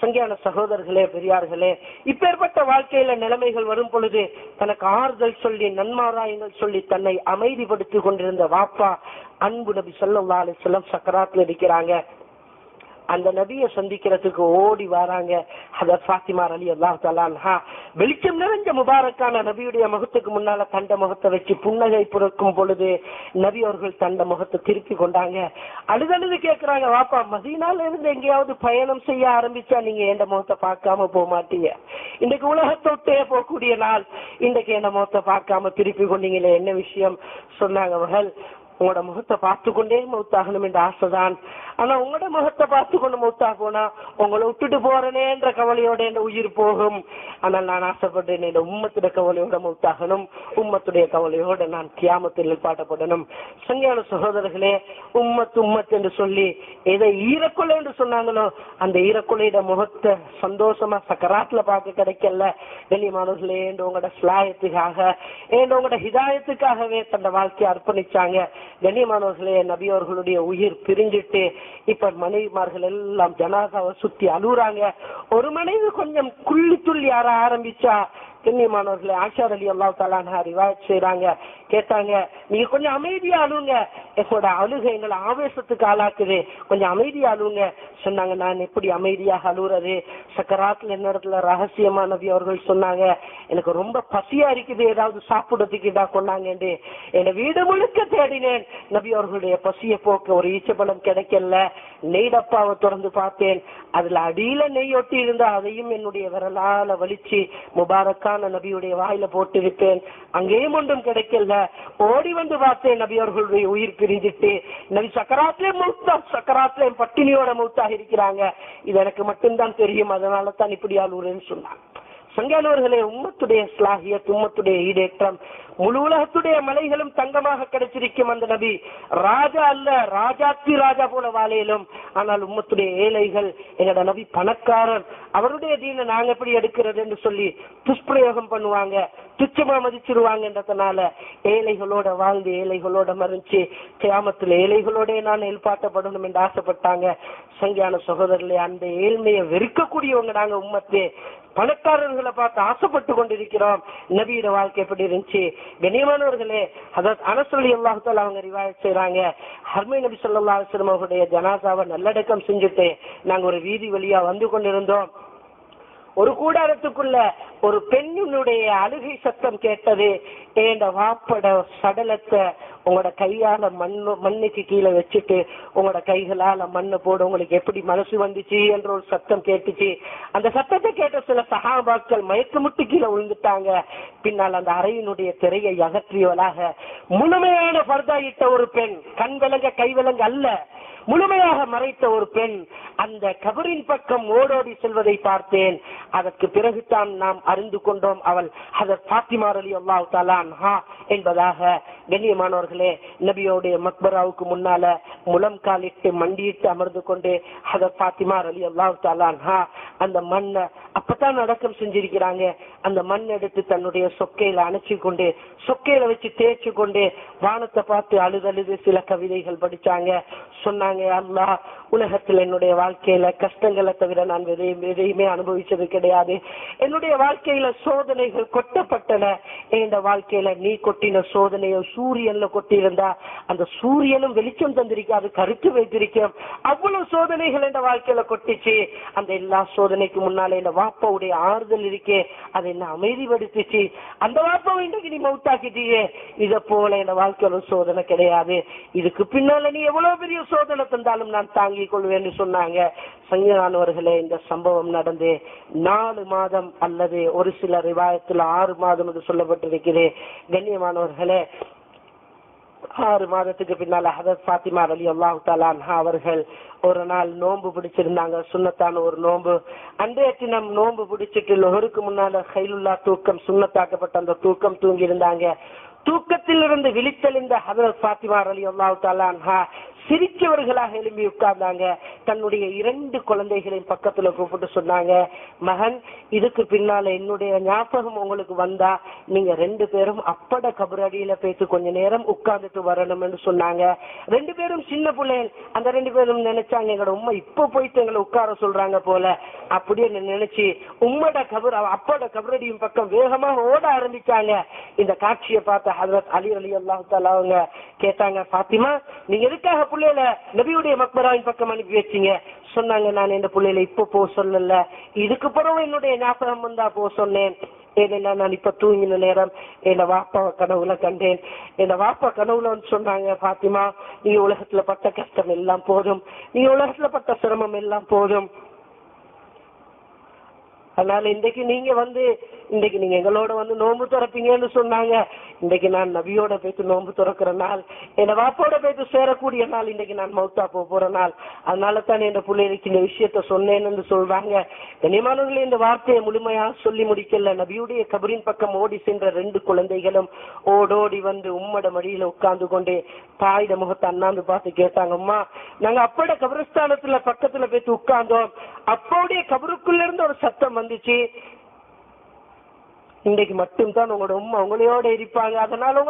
சங்கியான சகோதரர்களே பெரியார்களே இப்பேற்பட்ட வாழ்க்கையில நிலைமைகள் வரும் பொழுது தனக்கு ஆறுதல் சொல்லி நன்மாராயங்கள் சொல்லி தன்னை அமைதிப்படுத்திக் கொண்டிருந்த வாப்பா அன்பு நபி ஸல்லல்லாஹு அலைஹி வஸல்லம் இருக்கிறாங்க. அந்த நபியை சந்திக்கிறதுக்கு ஓடி வராங்க. அதர் ஃபாத்திமா அலி அல்லா தலான்ஹா வெளிச்சம் நிறைஞ்ச முபாரக்கான நபியுடைய முகத்துக்கு முன்னால தண்ட முகத்தை வச்சு புன்னகை புறக்கும் பொழுது நபி அவர்கள் தண்ட முகத்தை திருப்பி கொண்டாங்க. அழுதழுது கேட்கிறாங்க வாப்பா மதினால இருந்து எங்கேயாவது பயணம் செய்ய ஆரம்பிச்சா நீங்க எந்த முகத்தை பார்க்காம போக மாட்டீங்க? இன்னைக்கு உலகத்தொட்டே போகக்கூடிய நாள். இன்னைக்கு என்ன முகத்தை பார்க்காம திருப்பி கொண்டீங்களே? என்ன விஷயம்? சொன்னாங்க அவர்கள். உங்களோட முகத்தை பார்த்து கொண்டே மௌத்தாகணும் என்ற ஆசைதான். ஆனா உங்களோட முகத்தை பார்த்து கொண்டு மௌத்தா போனா உங்களை விட்டுட்டு போறேனேன்ற கவலையோட என் உயிர் போகும். ஆனால் நான் ஆசைப்படுறேன் என் உம்மத்துடைய கவலையோட மௌத்தாகணும் உம்மத்துடைய கவலையோட நான் கியாமத்தில் நிற்பாட்டப்படணும். சங்கியான சகோதரர்களே உம்மத்து உம்மத் என்று சொல்லி எதை ஈரக்கொலை என்று சொன்னாங்களோ அந்த ஈரக்கொலையோட முகத்தை சந்தோஷமா சக்கராத்துல பார்க்க கிடைக்கல. கண்ணியமானவர்களே என்று உங்களோட ஸ்லாயத்துக்காக ஏன் உங்களோட ஹிதாயத்துக்காகவே தன்னோட வாழ்க்கையை அர்ப்பணிச்சாங்க. கண்ணியமானவர்களே நபி அவர்களுடைய உயிர் பிரிஞ்சிட்டு இப்ப மனைவிமார்கள் எல்லாம் ஜனாதாவை சுத்தி அழுகுறாங்க. ஒரு மனைவி கொஞ்சம் குள்ளி துள்ளி ஆர ஆரம்பிச்சா கண்ணியமானவர்களே ஆஷார் அலி அல்லா தலான ரிவாயத் செய்யறாங்க கேட்டாங்க நீங்க கொஞ்சம் அமைதியா அழுங்க. எங்களோட அழுகை எங்களை ஆவேசத்துக்கு ஆளாக்குது. கொஞ்சம் அமைதியா அழுங்க. சொன்னாங்க நான் எப்படி அமைதியாக அழுகுறது சக்கராத்துல நேரத்துல ரகசியமா நபி அவர்கள் சொன்னாங்க எனக்கு ரொம்ப பசியா இருக்குது ஏதாவது சாப்பிடுறதுக்கு இதா கொண்டாங்கன்னு என்னை வீடு முழுக்க தேடினேன். நபி அவர்களுடைய பசியை போக்க ஒரு ஈச்சப்பழம் கிடைக்கல. நெய்டப்பாவை திறந்து பார்த்தேன். அதுல அடியில நெய் ஒட்டி இருந்தா அதையும் என்னுடைய விரலால வலிச்சு முபாரக்கான நபியுடைய வாயில போட்டு விட்டேன் அங்கேயும் ஒன்றும் கிடைக்கல. ஓடி வந்து பார்த்தேன் நபி அவர்களுடைய உயிர் பிரிஞ்சிட்டு. நபி சக்கராத்திலே மூத்தா சக்கராத்திலே பட்டினியோட மூத்தாக இருக்கிறாங்க. இது எனக்கு மட்டும்தான் தெரியும். அதனால தான் இப்படி ஆளுறேன்னு சொன்னாங்க. சங்கானவர்களே உம்மத்துடைய ஸ்லாகியத் உம்மத்துடைய ஈடேற்றம் முழு உலகத்துடைய மலைகளும் தங்கமாக கிடைச்சிருக்கும் அந்த நபி. ராஜா அல்ல ராஜாத்தி ராஜா போல வாழையிலும் ஆனால் உம்மத்துடைய ஏழைகள் எங்களோட நபி பணக்காரர் அவருடைய தீனை நாங்க எப்படி எடுக்கிறது என்று சொல்லி துஷ்பிரயோகம் பண்ணுவாங்க. துச்சமா மதிச்சிருவாங்கன்றதுனால ஏழைகளோட வாழ்ந்து ஏழைகளோட மறைஞ்சு கிராமத்துல ஏழைகளோட நான் எழுப்பாட்டப்படணும் என்று ஆசைப்பட்டாங்க. சங்கியான சகோதரர்களே அந்த ஏழ்மையை வெறுக்கக்கூடியவங்க நாங்க உம்மத்தே. பணக்காரர்களை பார்த்து ஆசைப்பட்டு கொண்டிருக்கிறோம். நபியோட வாழ்க்கை எப்படி இருந்துச்சு? கண்ணியமானவர்களே அதாவது அனசொலி அல்லாஹால அவங்க ரிவாய் செய்யறாங்க ஹர்மை நபி சொல்லா அலுவலம் அவர்களுடைய ஜனாசாவை நல்லடக்கம் செஞ்சுட்டு நாங்க ஒரு வீதி வழியா வந்து கொண்டிருந்தோம். ஒரு கூடாரத்துக்குள்ள ஒரு பெண்ணினுடைய அழுகை சத்தம் கேட்டது ஏண்ட வாப்பட சடலத்தை உங்களோட கையால மண்ணு மண்ணுக்கு கீழே வச்சுட்டு உங்களோட கைகளால மண்ணை போட உங்களுக்கு எப்படி மனசு வந்துச்சு என்ற ஒரு சத்தம் கேட்டுச்சு. அந்த சத்தத்தை கேட்ட சில சகாபாக்கள் மயக்கமுட்டு கீழே விழுந்துட்டாங்க. பின்னால் அந்த அறையினுடைய திரையை அகற்றியவளாக முழுமையான பர்தா இட்ட ஒரு பெண் கண் விலங்க கை விலங்க அல்ல முழுமையாக மறைத்த ஒரு பெண் அந்த கபரின் பக்கம் ஓடோடி செல்வதை பார்த்தேன். அதற்கு பிறகுதான் நாம் அறிந்து கொண்டோம் அவள் அதர் பாத்திமா அலி அல்லாஹ் தாலான் என்பதாக. கண்ணியமானவர்களே நபியோடைய மக்பராவுக்கு முன்னால முலம் காலிட்டு மண்டியிட்டு அமர்ந்து கொண்டு அதர் பாத்திமா அலி அல்லாஹ் தாலான் அந்த மண்ணை அப்பதான் அடக்கம் செஞ்சிருக்கிறாங்க. அந்த மண் எடுத்து தன்னுடைய சொக்கையில அணைச்சு கொண்டு சொக்கையில வச்சு தேய்ச்சு கொண்டு வானத்தை பார்த்து அழுதழுது சில கவிதைகள் படிச்சாங்க. சொன்னாங்க அல்லா உலகத்தில் என்னுடைய வாழ்க்கையில கஷ்டங்களை தவிர நான் எதையும் எதையுமே அனுபவிச்சதுக்கு கிடையாது. என்னுடைய வாழ்க்கையில சோதனைகள் கொட்டப்பட்டன. இந்த வாழ்க்கையில நீ கொட்டின சோதனையோ சூரியன்ல கொட்டியிருந்தா அந்த சூரியனும் வெளிச்சம் தந்திருக்காது கருத்து வைத்திருக்கும். அவ்வளவு சோதனைகள் என்ற வாழ்க்கையில கொட்டிச்சு. அந்த எல்லா சோதனைக்கு முன்னாலே இந்த வாப்பாவுடைய ஆறுதல் இருக்கே. அதை என்ன அமைதிப்படுத்திச்சு. அந்த வாப்பாவை இன்றைக்கு நீ மவுத்தாக்கிட்டியே. இத போல இந்த வாழ்க்கையில சோதனை கிடையாது. இதுக்கு பின்னால நீ எவ்வளவு பெரிய சோதனை தந்தாலும் நான் தாங்கிக் கொள்வேன்னு சொன்னாங்க. சங்கரானவர்களே இந்த சம்பவம் நடந்து நாலு மாதம் அல்லது ஒரு சில ரிவாயத்தில் ஆறு மாதம் என்று சொல்லப்பட்டிருக்கிறது. கண்ணியமானவர்களே ஆறு மாதத்துக்கு பின்னால ஹதத் பாத்திமா அலி அல்லாஹு தாலான்ஹா அவர்கள் ஒரு நாள் நோன்பு பிடிச்சிருந்தாங்க. சுண்ணத்தான ஒரு நோன்பு. அன்றைய தினம் நோன்பு பிடிச்சிட்டு லொஹருக்கு முன்னால ஹைலுல்லா தூக்கம் சுண்ணத்தாக்கப்பட்ட அந்த தூக்கம் தூங்கி இருந்தாங்க தூக்கத்திலிருந்து விழித்தெழுந்த ஹதரத் பாத்திமா அலி அல்லாஹு தாலான்ஹா சிரிச்சவர்களாக எழும்பி உட்கார்ந்தாங்க. தன்னுடைய இரண்டு குழந்தைகளையும் பக்கத்துல கூப்பிட்டு சொன்னாங்க மகன் இதுக்கு பின்னால என்னுடைய ஞாபகம் உங்களுக்கு வந்தா நீங்க ரெண்டு பேரும் அப்பட கபரடியில பேசி கொஞ்ச நேரம் உட்கார்ந்துட்டு வரணும்னு சொன்னாங்க. ரெண்டு பேரும் சின்ன பிள்ளைகள் அந்த ரெண்டு பேரும் நினைச்சாங்க எங்களோட உம்மா இப்ப போயிட்டு எங்களை உட்கார சொல்றாங்க போல. அப்படியே நினைச்சு உம்மட கபர் அப்பட கபரடியும் பக்கம் வேகமா ஓட ஆரம்பிச்சாங்க. இந்த காட்சியை பார்த்த ஹசரத் அலி அலி அல்லாஹு அவங்க கேட்டாங்க பாத்திமா நீங்க எதுக்காக பிள்ளையில நபியுடைய மக்பராவின் பக்கம் அனுப்பி வச்சீங்க? சொன்னாங்க நான் இந்த பிள்ளையில இப்ப போ சொல்லல. இதுக்கு பிறகு என்னுடைய ஞாபகம் வந்தா போ சொன்னேன். ஏன்னா நான் இப்ப தூங்கின நேரம். என்ன வாப்பா கனவுல கண்டேன். என் வாப்பா கனவுல வந்து சொன்னாங்க பாத்திமா நீ உலகத்துல பட்ட கஷ்டம் எல்லாம் போதும். நீ உலகத்துல பட்ட சிரமம் எல்லாம் போதும். அதனால இன்னைக்கு நீங்க வந்து இன்னைக்கு நீங்க எங்களோட வந்து நோன்பு திறப்பீங்கன்னு சொன்னாங்க. இன்றைக்கு நான் நபியோட போயிட்டு நோன்பு திறக்கிற நாள் என் வாப்போட போயிட்டு சேரக்கூடிய நாள் இன்றைக்கு நான் மௌத்தா போக போற நாள். அதனால தான் என் பிள்ளைகளுக்கு இந்த விஷயத்த சொன்னேன்னு சொல்றாங்க கனிமானவர்களே இந்த வார்த்தையை முழுமையா சொல்லி முடிக்கல. நபியுடைய கபரின் பக்கம் ஓடி சென்ற ரெண்டு குழந்தைகளும் ஓடோடி வந்து உம்மட மடியில உட்கார்ந்து கொண்டே தாயிட முகத்தை அண்ணாந்து பார்த்து கேட்டாங்க அம்மா நாங்க அப்பட கபரஸ்தானத்துல பக்கத்துல போயிட்டு உட்கார்ந்தோம். அப்போடைய கபருக்குள்ள இருந்து ஒரு சத்தம் வந்துச்சு. இன்றைக்கு மட்டும்தான் உங்களோட உண்மை உங்களையோட இருப்பாங்க. அதனால